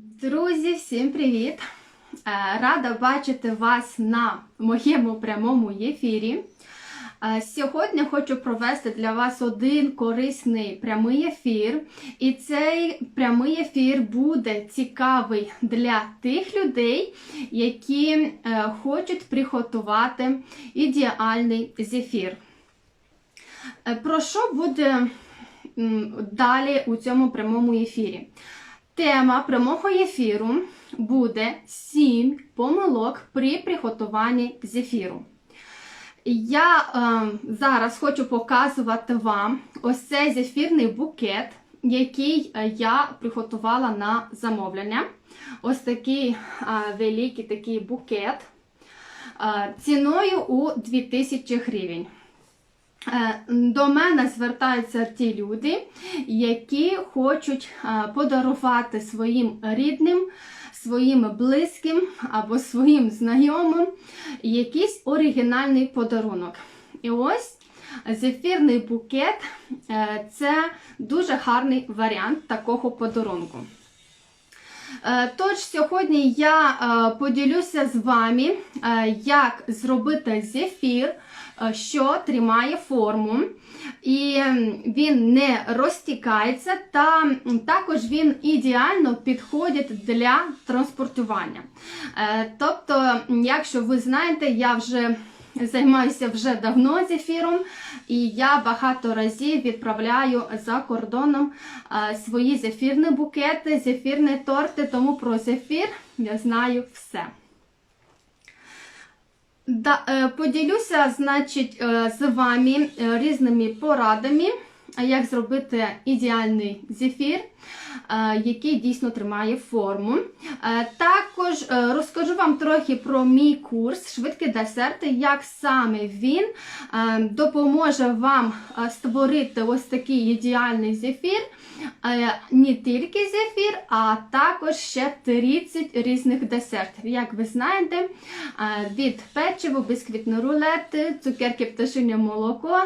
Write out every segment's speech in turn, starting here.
Друзі, всім привіт! Е, Рада бачити вас на моєму прямому ефірі. Е, Сьогодні хочу провести для вас один корисний прямий ефір. І цей прямий ефір буде цікавий для тих людей, які е, хочуть приготувати ідеальний зефір. Про що буде далі у цьому прямому ефірі? Тема прямого ефіру буде 7 помилок при приготуванні зефіру. Я е, зараз хочу показувати вам ось цей зефірний букет, який е, я приготувала на замовлення. Ось такий е, великий такий букет е, ціною у 2000 гривень. Е, До мене звертаються ті люди, які хочуть е, подарувати своїм рідним, своїм близьким або своїм знайомим якийсь оригінальний подарунок. І ось зефірний букет е, це дуже гарний варіант такого подарунку. Е, Тож сьогодні я е, поділюся з вами, е, як зробити зефір, що тримає форму, і він не розтікається, та також він ідеально підходить для транспортування. Тобто, якщо ви знаєте, я вже займаюся вже давно зефіром, і я багато разів відправляю за кордоном свої зефірні букети, зефірні торти, тому про зефір я знаю все. Е, поділюся, значить, е, з вами е, різними порадами, як зробити ідеальний зефір, який дійсно тримає форму. Е, Також е, розкажу вам трохи про мій курс Швидкі десерти, як саме він е, допоможе вам е, створити ось такий ідеальний зефір. Е, Не тільки зефір, а також ще 30 різних десертів. Як ви знаєте, е, від печиву, бісквітні рулети, цукерки пташине молоко,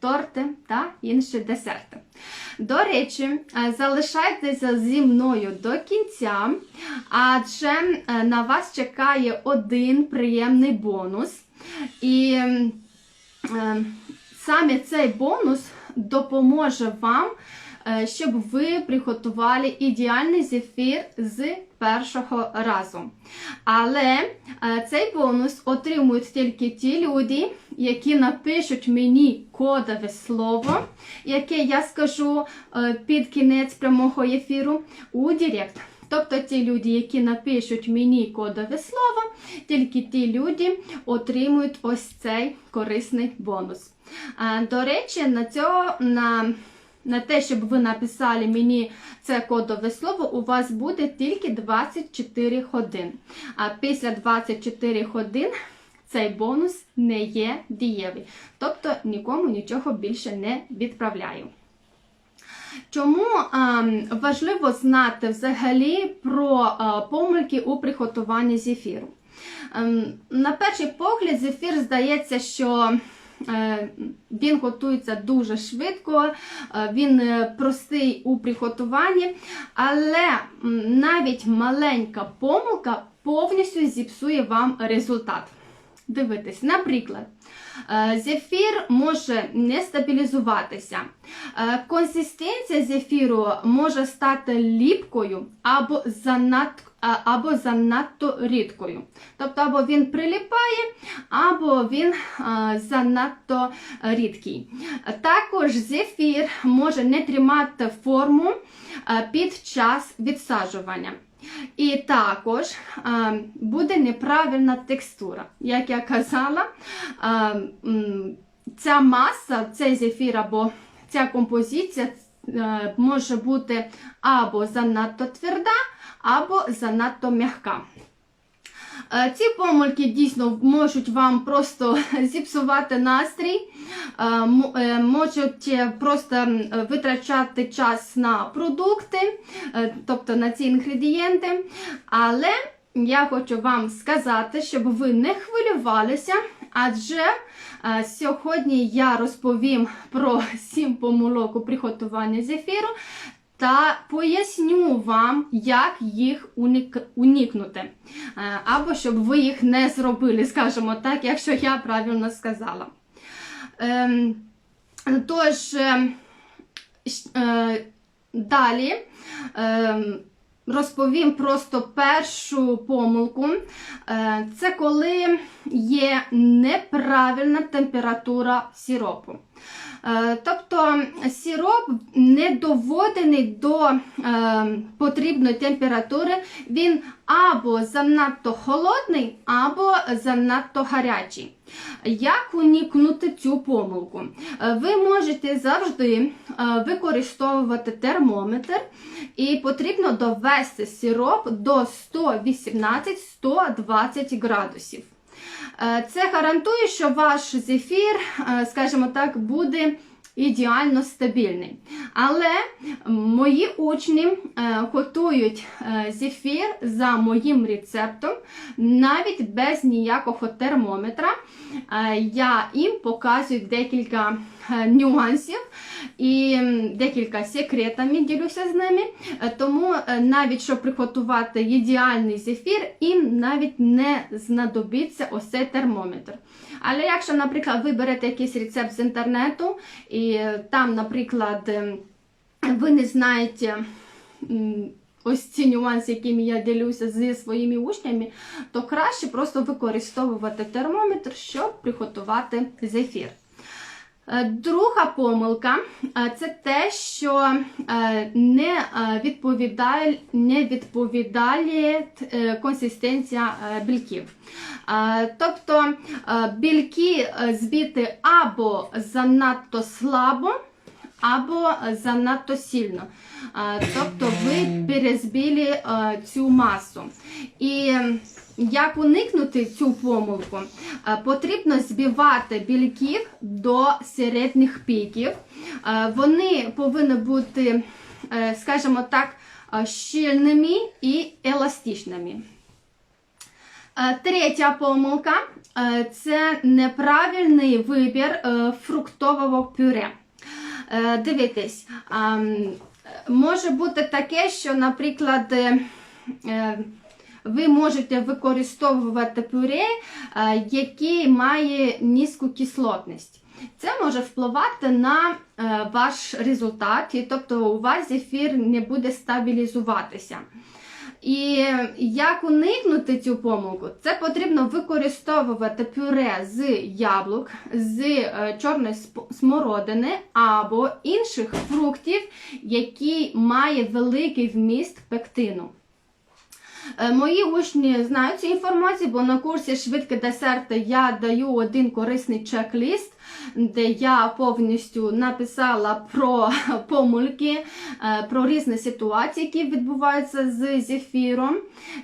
торти та інші десерти. До речі, е, залишайтеся зі мною до кінця, адже е, на вас чекає один приємний бонус. І е, саме цей бонус допоможе вам, щоб ви приготували ідеальний зефір з першого разу. Але е, цей бонус отримують тільки ті люди, які напишуть мені кодове слово, яке я скажу е, під кінець прямого ефіру у Директ. Тобто ті люди, які напишуть мені кодове слово, тільки ті люди отримують ось цей корисний бонус. До речі, на цього, на, на те, щоб ви написали мені це кодове слово, у вас буде тільки 24 години. А після 24 годин цей бонус не є дієвий. Тобто нікому нічого більше не відправляю. Чому ем, важливо знати взагалі про е, помилки у приготуванні зефіру? Ем, на перший погляд, зефір здається, що він готується дуже швидко, е, він е, простий у приготуванні, але навіть маленька помилка повністю зіпсує вам результат. Дивитись, наприклад, е, зефір може не стабілізуватися. Е, Консистенція зефіру може стати ліпкою або занадто, або занадто рідкою. Тобто, або він приліпає, або він е, занадто рідкий. Також зефір може не тримати форму е, під час відсаджування. І також е, буде неправильна текстура. Як я казала, е, ця маса, цей зефір або ця композиція е, може бути або занадто тверда, або занадто м'яка. Е, Ці помилки дійсно можуть вам просто зіпсувати настрій, е, е, можуть просто витрачати час на продукти, тобто на ці інгредієнти. Але я хочу вам сказати, щоб ви не хвилювалися, адже сьогодні я розповім про 7 помилок у приготуванні зефіру. Та поясню вам, як їх уник- уникнути. Е, Або щоб ви їх не зробили, скажімо так, якщо я правильно сказала. Ем, Тож, е, е, далі е, розповім просто першу помилку. Е, Це коли є неправильна температура сиропу. Е, Тобто сироп не доводений до е, потрібної температури, він або занадто холодний, або занадто гарячий. Як уникнути цю помилку? Е, Ви можете завжди е, використовувати термометр, і потрібно довести сироп до 118-120 градусів. Е, Це гарантує, що ваш зефір, скажімо так, буде ідеально стабільний. Але мої учні е, готують е, зефір за моїм рецептом, навіть без ніякого термометра. Е, Я їм показую декілька нюансів і декілька секретами ділюся з ними. Е, Тому е, навіть щоб приготувати ідеальний зефір, їм навіть не знадобиться ось цей термометр. Але якщо, наприклад, ви берете якийсь рецепт з інтернету, і е, там, наприклад, ем, ви не знаєте. Ось ці нюанси, якими я ділюся зі своїми учнями, то краще просто використовувати термометр, щоб приготувати зефір. Е, Друга помилка е, це те, що е, не відповідає, не відповідає консистенція білків. Е, Тобто білки е, або занадто слабо, або занадто сильно. Тобто ви перезбили цю масу. І як уникнути цю помилку? Е, Потрібно збивати білків до середніх піків. Е, Вони повинні бути, е, скажімо так, щільними і еластичними. Третя помилка це неправильний вибір фруктового пюре. Дивіться, може бути таке, що, наприклад, ви можете використовувати пюре, е, яке має низьку кислотність. Це може впливати на е, ваш результат, тобто у вас зефір не буде стабілізуватися. І як уникнути цю помилку? Це потрібно використовувати пюре з яблук, з е, чорної смородини або інших фруктів, які мають великий вміст пектину. Е, Мої учні знають цю інформацію, бо на курсі швидкі десерти я даю один корисний чек-ліст, де я повністю написала про помилки, е, про різні ситуації, які відбуваються з зефіром.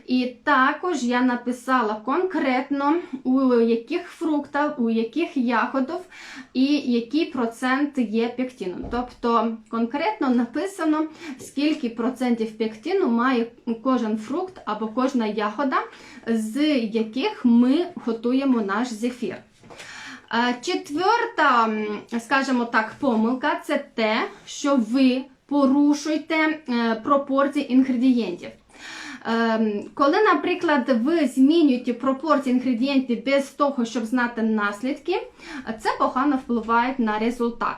І також я написала конкретно, у яких фруктах, у яких ягодах і який процент є пектину. Тобто конкретно написано, скільки процентів пектину має кожен фрукт або кожна ягода, з яких ми готуємо наш зефір. Е, Четверта, скажімо так, помилка це те, що ви порушуєте е, пропорції інгредієнтів. Ем, Коли, наприклад, ви змінюєте пропорції інгредієнтів без того, щоб знати наслідки, це погано впливає на результат.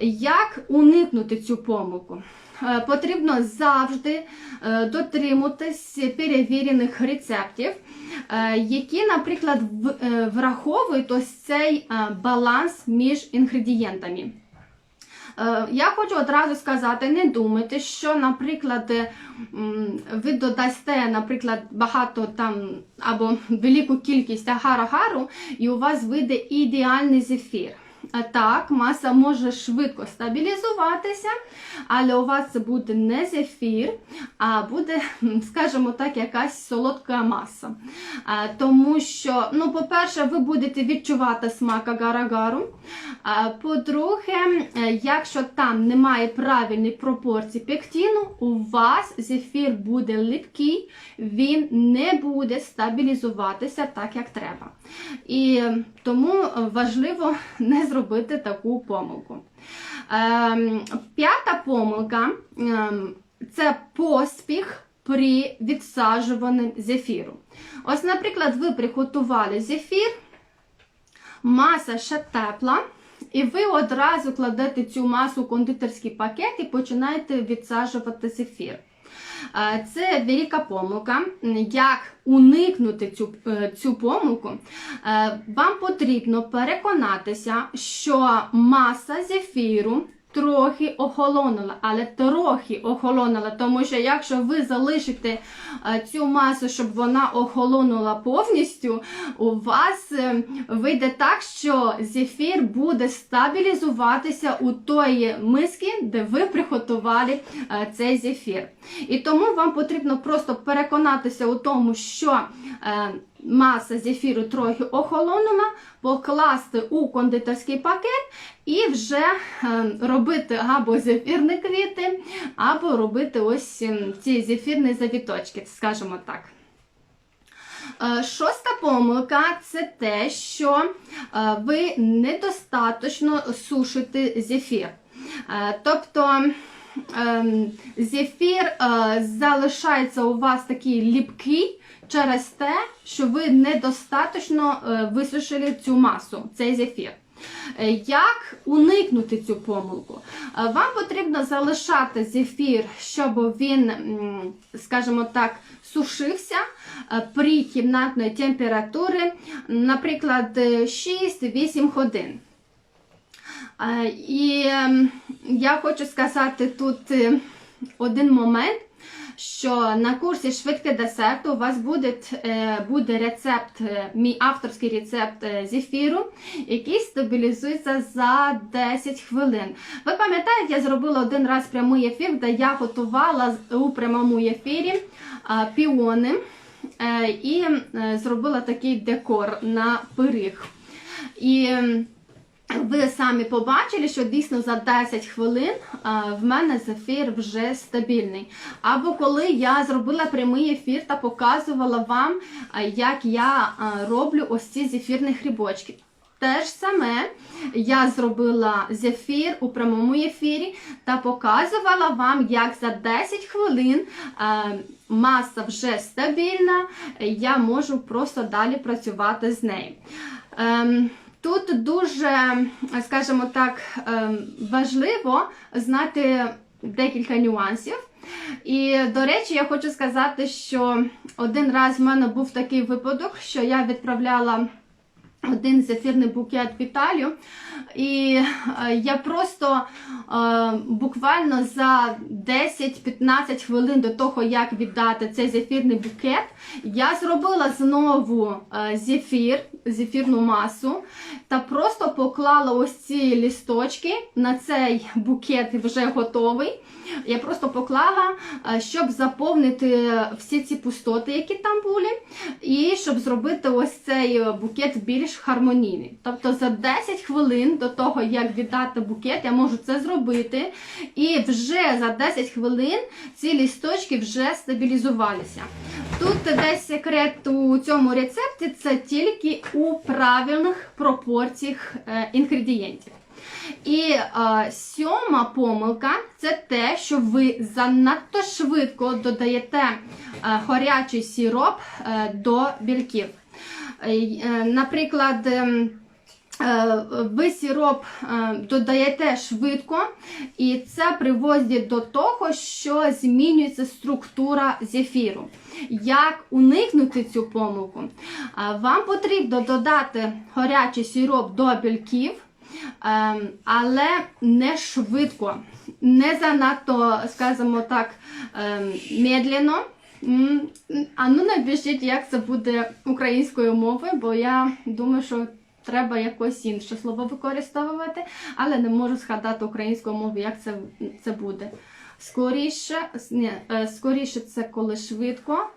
Як уникнути цю помилку? Е, Потрібно завжди е, дотримуватись перевірених рецептів, е, які, наприклад, враховують ось цей баланс між інгредієнтами. Я хочу одразу сказати, не думайте, що, наприклад, ви додасте, наприклад, багато там або велику кількість агар-агару, і у вас вийде ідеальний зефір. Так, маса може швидко стабілізуватися, але у вас це буде не зефір, а буде, скажімо так, якась солодка маса. Тому що, ну, по-перше, ви будете відчувати смак агар-агару. По-друге, е, якщо там немає правильної пропорції пектину, у вас зефір буде липкий, він не буде стабілізуватися так, як треба. І е, тому важливо не зробити зробити таку помилку. Ем, п'ята помилка ем, це поспіх при відсаджуванні зефіру. Ось, наприклад, ви приготували зефір, маса ще тепла, і ви одразу кладете цю масу у кондитерський пакет і починаєте відсаджувати зефір. Це велика помилка. Як уникнути цю, е, цю помилку? Е, Вам потрібно переконатися, що маса зефіру трохи охолонула, але трохи охолонула, тому що якщо ви залишите е, цю масу, щоб вона охолонула повністю, у вас е, вийде так, що зефір буде стабілізуватися у тої миски, де ви приготували е, цей зефір. І тому вам потрібно просто переконатися у тому, що маса зефіру трохи охолонула, покласти у кондитерський пакет і вже е, робити або зефірні квіти, або робити ось ем, ці зефірні завіточки, скажімо так. Е, Шоста помилка це те, що е, ви недостатньо сушите зефір. Тобто ем, зефір залишається у вас такий ліпкий через те, що ви недостатньо е, висушили цю масу, цей зефір. Е, Як уникнути цю помилку? Е, Вам потрібно залишати зефір, щоб він, скажімо так, сушився при кімнатної температурі, наприклад, е, 6-8 годин. І ем, я хочу сказати тут один момент, що на курсі швидке десерт у вас буде, е, буде рецепт, е, мій авторський рецепт е, зефіру, який стабілізується за 10 хвилин. Ви пам'ятаєте, я зробила один раз прямий ефір, де я готувала у прямому ефірі піони і зробила такий декор на пиріг. І ви самі побачили, що дійсно за 10 хвилин в мене зефір вже стабільний. Або коли я зробила прямий ефір та показувала вам, як я роблю ось ці зефірні грибочки. Те ж саме я зробила зефір у прямому ефірі та показувала вам, як за 10 хвилин маса вже стабільна, я можу просто далі працювати з нею. Тут дуже, скажімо так, ем, важливо знати декілька нюансів. І, до речі, я хочу сказати, що один раз в мене був такий випадок, що я відправляла один зефірний букет в Італію, і е, я просто е, буквально за 10-15 хвилин до того, як віддати цей зефірний букет, я зробила знову е, зефір, зефірну масу, та просто поклала ось ці лісточки на цей букет вже готовий. Я просто поклала, е, щоб заповнити всі ці пустоти, які там були, і щоб зробити ось цей е, букет більш гармонійний. Тобто за 10 хвилин до того, як віддати букет, я можу це зробити. І вже за 10 хвилин ці лісточки вже стабілізувалися. Тут десь секрет у цьому рецепті це тільки у правильних пропорціях інгредієнтів. І е, сьома помилка це те, що ви занадто швидко додаєте е, горячий сироп е, до більків. Е, е, наприклад, ем, ви сироп е, додаєте швидко, і це приводить до того, що змінюється структура зефіру. Як уникнути цю помилку? Е, Вам потрібно додати горячий сироп до білків. Ем, але не швидко, не занадто, скажімо так, медленно. А ну напишіть, як це буде українською мовою, бо я думаю, що треба якось інше слово використовувати, але не можу згадати українською мовою, як це, це буде. Скоріше, ні, е, скоріше це коли швидко,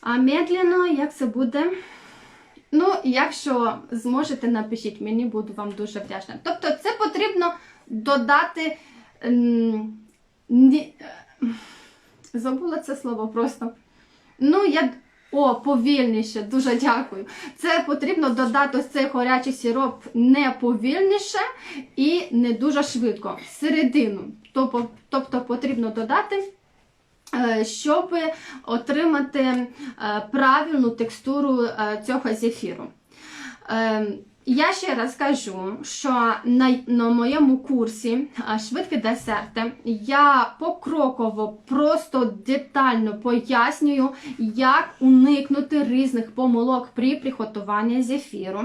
а медленно, як це буде. Ну, якщо зможете, напишіть мені, буду вам дуже вдячна. Тобто, це потрібно додати. е, Забула це слово просто. Ну, я О, повільніше, дуже дякую. Це потрібно додати ось цей горячий сироп не повільніше і не дуже швидко, середину. Тобто, потрібно додати. е, Щоб отримати е, правильну текстуру е, цього зефіру. Я ще раз кажу, що на, на моєму курсі швидкі десерти я покроково просто детально пояснюю, як уникнути різних помилок при приготуванні зефіру.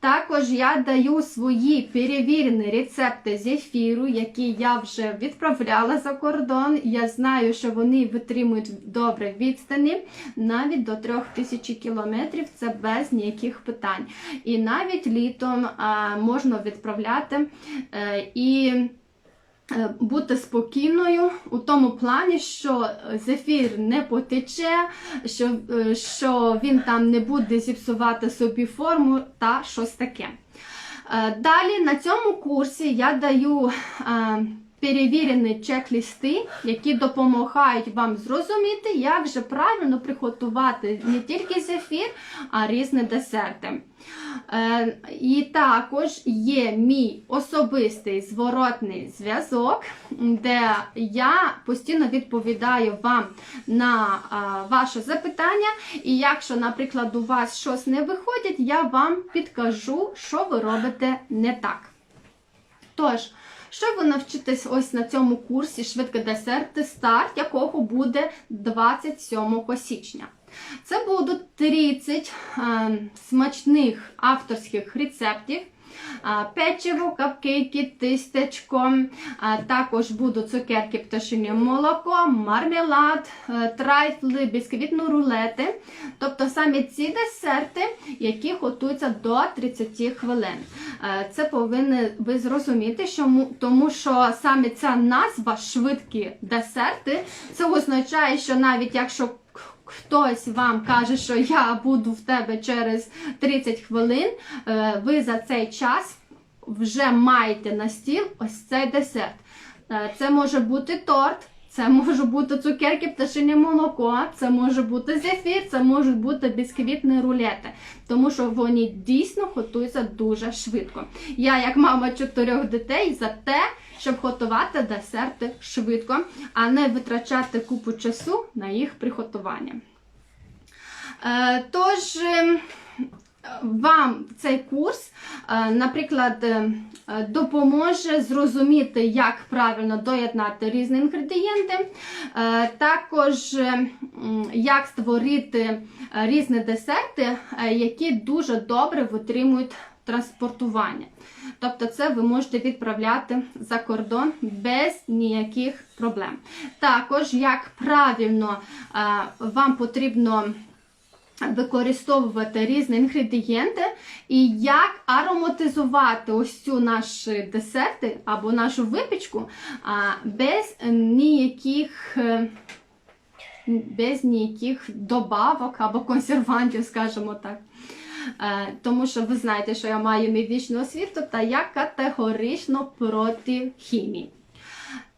Також я даю свої перевірені рецепти зефіру, які я вже відправляла за кордон. Я знаю, що вони витримують добре відстані навіть до 3000 кілометрів. Це без ніяких питань. І навіть літом можна відправляти е, і. е, Бути спокійною у тому плані, що зефір не потече, що, е, що він там не буде зіпсувати собі форму та щось таке. Далі на цьому курсі я даю перевірені чек-листи, які допомагають вам зрозуміти, як же правильно приготувати не тільки зефір, а різні десерти. Е, І також є мій особистий зворотний зв'язок, де я постійно відповідаю вам на а, ваше запитання. І якщо, наприклад, у вас щось не виходить, я вам підкажу, що ви робите не так. Тож, що ви навчитесь ось на цьому курсі швидкі десерти, старт якого буде 27 січня. Це будуть 30 е, смачних авторських рецептів. Печиво, капкейки, тистечко, також будуть цукерки, пташине молоко, мармелад, е, трайфли, бісквітні рулети. Тобто саме ці десерти, які готуються до 30 хвилин. Е, Це повинні ви зрозуміти, тому що саме ця назва швидкі десерти, це означає, що навіть якщо хтось вам каже, що я буду в тебе через 30 хвилин, е, ви за цей час вже маєте на стіл ось цей десерт. Е, Це може бути торт. Це може бути цукерки, пташине молоко, це може бути зефір, це можуть бути бісквітні рулети, тому що вони дійсно готуються дуже швидко. Я, як мама чотирьох дітей, за те, щоб готувати десерти швидко, а не витрачати купу часу на їх приготування. Е, Тож. Вам цей курс, е, наприклад, е, допоможе зрозуміти, як правильно доєднати різні інгредієнти, е, також як створити різні десерти, які дуже добре витримують транспортування. Тобто це ви можете відправляти за кордон без ніяких проблем. Також як правильно вам потрібно використовувати різні інгредієнти і як ароматизувати ось цю наші десерти або нашу випічку без ніяких. е, Без ніяких добавок або консервантів, скажімо так. Е, Тому що ви знаєте, що я маю медичну освіту та я категорично проти хімії.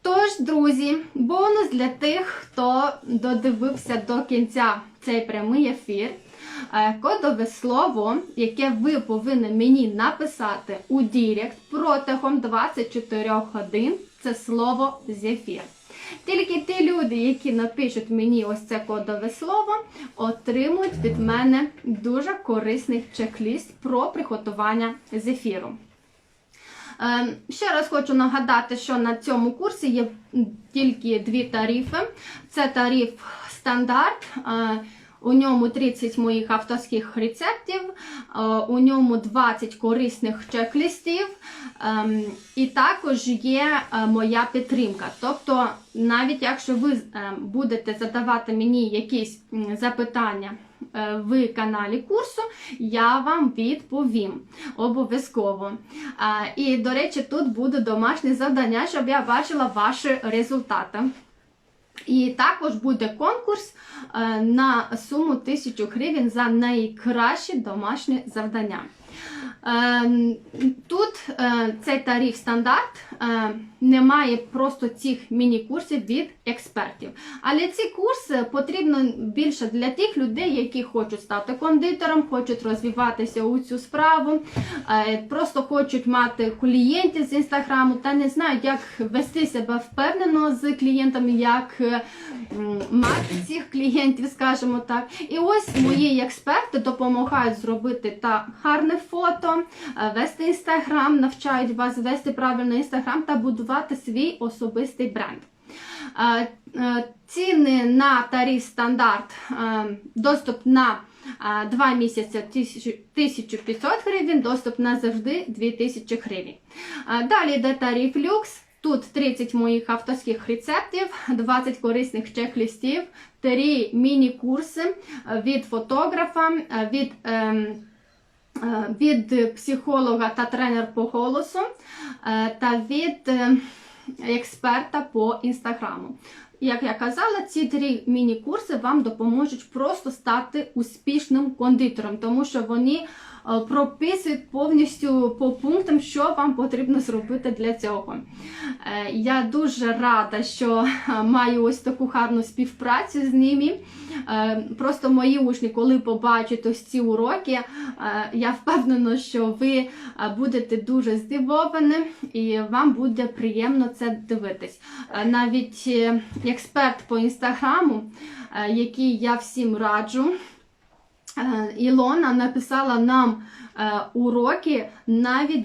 Тож, друзі, бонус для тих, хто додивився до кінця цей прямий ефір. Е, Кодове слово, яке ви повинні мені написати у Дірект протягом 24 годин, це слово зефір. Тільки ті люди, які напишуть мені ось це кодове слово, отримують від мене дуже корисний чек-ліст про приготування зефіру. Е, Ще раз хочу нагадати, що на цьому курсі є тільки дві тарифи. Це тариф стандарт. е, У ньому 30 моїх авторських рецептів, е, у ньому 20 корисних чек-листів, ем, і також є е, моя підтримка. Тобто, навіть якщо ви будете задавати мені якісь запитання в каналі курсу, я вам відповім обов'язково. І, до речі, тут буде домашнє завдання, щоб я бачила ваші результати. І також буде конкурс е, на суму 1000 гривень за найкраще домашнє завдання. Е, Тут е, цей тариф стандарт е, немає просто цих міні-курсів від експертів. Але ці курси потрібно більше для тих людей, які хочуть стати кондитером, хочуть розвиватися у цю справу, е, просто хочуть мати клієнтів з інстаграму та не знають, як вести себе впевнено з клієнтами, як мати цих клієнтів, скажімо так. І ось мої експерти допомагають зробити та гарне фото, е, вести інстаграм, навчають вас вести правильно інстаграм та будувати свій особистий бренд. Е, е, Ціни на тариф стандарт, доступ на 2 місяці 1500 гривень, доступ на завжди 2000 гривень. Далі йде тариф люкс. Тут 30 моїх авторських рецептів, 20 корисних чек-листів, 3 міні-курси від фотографа, від, ем, від психолога та тренер по голосу е, та від е, експерта по інстаграму. Як я казала, ці три міні-курси вам допоможуть просто стати успішним кондитером, тому що вони е, прописують повністю по пунктам, що вам потрібно зробити для цього. Е, Я дуже рада, що е, маю ось таку гарну співпрацю з ними. Е, Просто мої учні, коли побачать ось ці уроки, е, я впевнена, що ви е, будете дуже здивовані і вам буде приємно це дивитись. Е, Навіть е, експерт по інстаграму, е, який я всім раджу. Е, Ілона написала нам е, уроки навіть